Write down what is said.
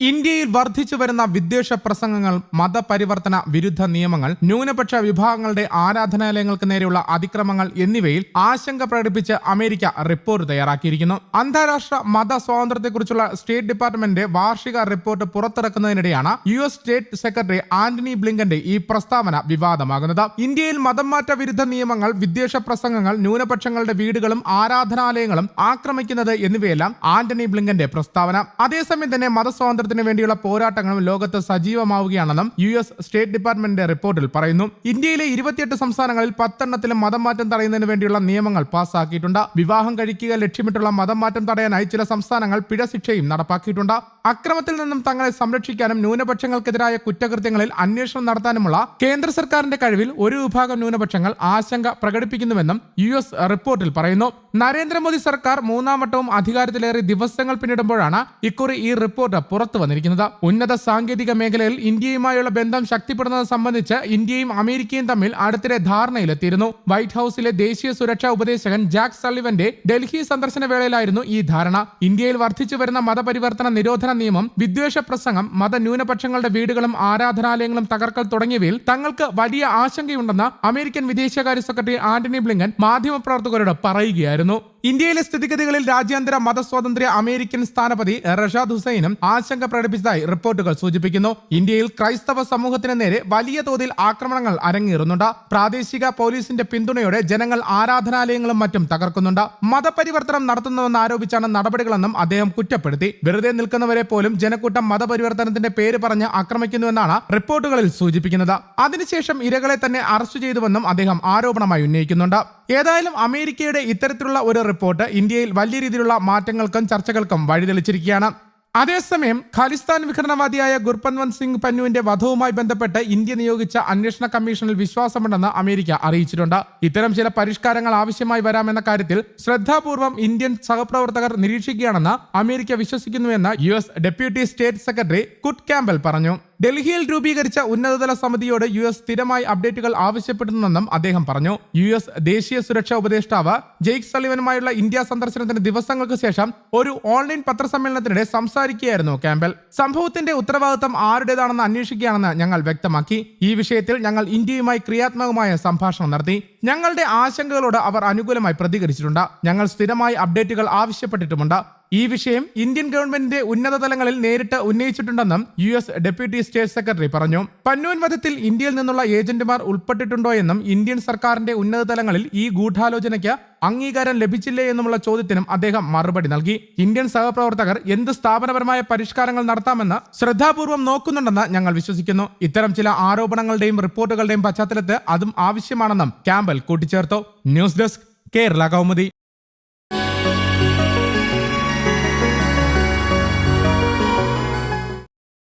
ഇന്ത്യയിൽ വർദ്ധിച്ചു വരുന്ന വിദ്വേഷ പ്രസംഗങ്ങൾ മതപരിവർത്തന വിരുദ്ധ നിയമങ്ങൾ ന്യൂനപക്ഷ വിഭാഗങ്ങളുടെ ആരാധനാലയങ്ങൾക്ക് നേരെയുള്ള അതിക്രമങ്ങൾ എന്നിവയിൽ ആശങ്ക പ്രകടിപ്പിച്ച് അമേരിക്ക റിപ്പോർട്ട് തയ്യാറാക്കിയിരിക്കുന്നു. അന്താരാഷ്ട്ര മത സ്വാതന്ത്ര്യത്തെക്കുറിച്ചുള്ള സ്റ്റേറ്റ് ഡിപ്പാർട്ട്മെന്റ് വാർഷിക report പുറത്തിറക്കുന്നതിനിടെയാണ് U S state secretary Antony ബ്ലിങ്കന്റെ ഈ പ്രസ്താവന വിവാദമാകുന്നത്. ഇന്ത്യയിൽ മതം മാറ്റ വിരുദ്ധ നിയമങ്ങൾ വിദ്വേഷ പ്രസംഗങ്ങൾ ന്യൂനപക്ഷങ്ങളുടെ വീടുകളും ആരാധനാലയങ്ങളും ആക്രമിക്കുന്നത് എന്നിവയെല്ലാം ആന്റണി ബ്ലിങ്കന്റെ പ്രസ്താവന. അതേസമയം തന്നെ മതസ്വാതന്ത്ര്യത്തിന് വേണ്ടിയുള്ള പോരാട്ടങ്ങളും ലോകത്ത് സജീവമാവുകയാണെന്നും യു എസ് സ്റ്റേറ്റ് ഡിപ്പാർട്ട്മെന്റിന്റെ റിപ്പോർട്ടിൽ പറയുന്നു. ഇന്ത്യയിലെ ഇരുപത്തിയെട്ട് സംസ്ഥാനങ്ങളിൽ പത്തെണ്ണത്തിലും മതം മാറ്റം തടയുന്നതിന് വേണ്ടിയുള്ള നിയമങ്ങൾ പാസാക്കിയിട്ടുണ്ട് വിവാഹം കഴിക്കുക ലക്ഷ്യമിട്ടുള്ള മതം മാറ്റം തടയാനായി ചില സംസ്ഥാനങ്ങൾ പിഴ ശിക്ഷയും നടപ്പാക്കിയിട്ടുണ്ട്. അക്രമത്തിൽ നിന്നും തങ്ങളെ സംരക്ഷിക്കാനും ന്യൂനപക്ഷങ്ങൾക്കെതിരായ കുറ്റകൃത്യങ്ങളിൽ അന്വേഷണം നടത്താനുമുള്ള കേന്ദ്ര സർക്കാരിന്റെ കഴിവിൽ ഒരു വിഭാഗം ന്യൂനപക്ഷങ്ങൾ ആശങ്ക പ്രകടിപ്പിക്കുന്നുവെന്നും യു എസ് റിപ്പോർട്ടിൽ പറയുന്നു. നരേന്ദ്രമോദി സർക്കാർ മൂന്നാം വട്ടവും അധികാരത്തിലേറി ദിവസങ്ങൾ പിന്നിടുമ്പോഴാണ് ഇക്കുറി ഈ റിപ്പോർട്ട് പുറത്തു വന്നിരിക്കുന്നത്. ഉന്നത സാങ്കേതിക മേഖലയിൽ ഇന്ത്യയുമായുള്ള ബന്ധം ശക്തിപ്പെടുന്നത് സംബന്ധിച്ച് ഇന്ത്യയും അമേരിക്കയും തമ്മിൽ അടുത്തിടെ ധാരണയിലെത്തിയിരുന്നു. വൈറ്റ് ഹൌസിലെ ദേശീയ സുരക്ഷാ ഉപദേശകൻ ജാക്ക് സള്ളിവന്റെ ഡൽഹി സന്ദർശന വേളയിലായിരുന്നു ഈ ധാരണ. ഇന്ത്യയിൽ വർദ്ധിച്ചു വരുന്ന മതപരിവർത്തന നിരോധന നിയമം വിദ്വേഷ പ്രസംഗം മതന്യൂനപക്ഷങ്ങളുടെ വീടുകളും ആരാധനാലയങ്ങളും തകർക്കൽ തുടങ്ങിയവയിൽ തങ്ങൾക്ക് വലിയ ആശങ്കയുണ്ടെന്ന് അമേരിക്കൻ വിദേശകാര്യ സെക്രട്ടറി ആന്റണി ബ്ലിങ്കൻ മാധ്യമപ്രവർത്തകരോട് പറയുകയായിരുന്നു. ഇന്ത്യയിലെ സ്ഥിതിഗതികളിൽ രാജ്യാന്തര മതസ്വാതന്ത്ര്യ അമേരിക്കൻ സ്ഥാനപതി റഷാദ് ഹുസൈനും ആശങ്ക പ്രകടിപ്പിച്ചതായി റിപ്പോർട്ടുകൾ സൂചിപ്പിക്കുന്നു. ഇന്ത്യയിൽ ക്രൈസ്തവ സമൂഹത്തിന് നേരെ വലിയ തോതിൽ ആക്രമണങ്ങൾ അരങ്ങേറുന്നുണ്ട്. പ്രാദേശിക പോലീസിന്റെ പിന്തുണയോടെ ജനങ്ങൾ ആരാധനാലയങ്ങളും മറ്റും തകർക്കുന്നുണ്ട്. മതപരിവർത്തനം നടത്തുന്നുവെന്ന് ആരോപിച്ചാണ് നടപടികളെന്നും അദ്ദേഹം കുറ്റപ്പെടുത്തി. വെറുതെ നിൽക്കുന്നവരെ പോലും ജനക്കൂട്ടം മതപരിവർത്തനത്തിന്റെ പേര് പറഞ്ഞ് ആക്രമിക്കുന്നുവെന്നാണ് റിപ്പോർട്ടുകളിൽ സൂചിപ്പിക്കുന്നത്. അതിനുശേഷം ഇരകളെ തന്നെ അറസ്റ്റ് ചെയ്തുവെന്നും അദ്ദേഹം ആരോപണമായി ഉന്നയിക്കുന്നുണ്ട്. ഏതായാലും അമേരിക്കയുടെ ഇത്തരത്തിലുള്ള ഒരു റിപ്പോർട്ട് ഇന്ത്യയിൽ വലിയ രീതിയിലുള്ള മാറ്റങ്ങൾക്കും ചർച്ചകൾക്കും വഴിതെളിച്ചിരിക്കുകയാണ്. അതേസമയം ഖാലിസ്ഥാൻ വിഘടനവാദിയായ ഗുർപൻവന്ത് സിംഗ് പന്നുവിന്റെ വധവുമായി ബന്ധപ്പെട്ട് ഇന്ത്യ നിയോഗിച്ച അന്വേഷണ കമ്മീഷനിൽ വിശ്വാസമുണ്ടെന്ന് അമേരിക്ക അറിയിച്ചിട്ടുണ്ട്. ഇത്തരം ചില പരിഷ്കാരങ്ങൾ ആവശ്യമായി വരാമെന്ന കാര്യത്തിൽ ശ്രദ്ധാപൂർവം ഇന്ത്യൻ സഹപ്രവർത്തകർ നിരീക്ഷിക്കുകയാണെന്ന് America വിശ്വസിക്കുന്നുവെന്ന് U deputy state secretary Kurt Campbell പറഞ്ഞു. ഡൽഹിയിൽ രൂപീകരിച്ച ഉന്നതതല സമിതിയോട് യു എസ് സ്ഥിരമായി അപ്ഡേറ്റുകൾ ആവശ്യപ്പെടുന്നുവെന്നും അദ്ദേഹം പറഞ്ഞു. യു എസ് ദേശീയ സുരക്ഷാ ഉപദേഷ്ടാവ് ജെയ്ക് സലിവനുമായുള്ള ഇന്ത്യ സന്ദർശനത്തിന് ദിവസങ്ങൾക്ക് ശേഷം ഒരു ഓൺലൈൻ പത്രസമ്മേളനത്തിനിടെ സംസാരിക്കുകയായിരുന്നു ക്യാമ്പൽ സംഭവത്തിന്റെ ഉത്തരവാദിത്തം ആരുടേതാണെന്ന് അന്വേഷിക്കുകയാണെന്ന് ഞങ്ങൾ വ്യക്തമാക്കി. ഈ വിഷയത്തിൽ ഞങ്ങൾ ഇന്ത്യയുമായി ക്രിയാത്മകമായ സംഭാഷണം നടത്തി. ഞങ്ങളുടെ ആശങ്കകളോട് അവർ അനുകൂലമായി പ്രതികരിച്ചിട്ടുണ്ട്. ഞങ്ങൾ സ്ഥിരമായി അപ്ഡേറ്റുകൾ ആവശ്യപ്പെട്ടിട്ടുമുണ്ട്. ഈ വിഷയം ഇന്ത്യൻ ഗവൺമെന്റിന്റെ ഉന്നത തലങ്ങളിൽ നേരിട്ട് ഉന്നയിച്ചിട്ടുണ്ടെന്നും U S deputy state secretary പറഞ്ഞു. പന്നൂൻ വധത്തിൽ ഇന്ത്യയിൽ നിന്നുള്ള ഏജന്റുമാർ ഉൾപ്പെട്ടിട്ടുണ്ടോ എന്നും ഇന്ത്യൻ സർക്കാരിന്റെ ഉന്നത തലങ്ങളിൽ ഈ ഗൂഢാലോചനയ്ക്ക് അംഗീകാരം ലഭിച്ചില്ലേ എന്നുമുള്ള ചോദ്യത്തിനും അദ്ദേഹം മറുപടി നൽകി. ഇന്ത്യൻ സഹപ്രവർത്തകർ എന്ത് സ്ഥാപനപരമായ പരിഷ്കാരങ്ങൾ നടത്താമെന്ന് ശ്രദ്ധാപൂർവം നോക്കുന്നുണ്ടെന്ന് ഞങ്ങൾ വിശ്വസിക്കുന്നു. ഇത്തരം ചില ആരോപണങ്ങളുടെയും റിപ്പോർട്ടുകളുടെയും പശ്ചാത്തലത്ത് അതും ആവശ്യമാണെന്നും ക്യാമ്പൽ കൂട്ടിച്ചേർത്തു. News desk Kerala Kaumudi.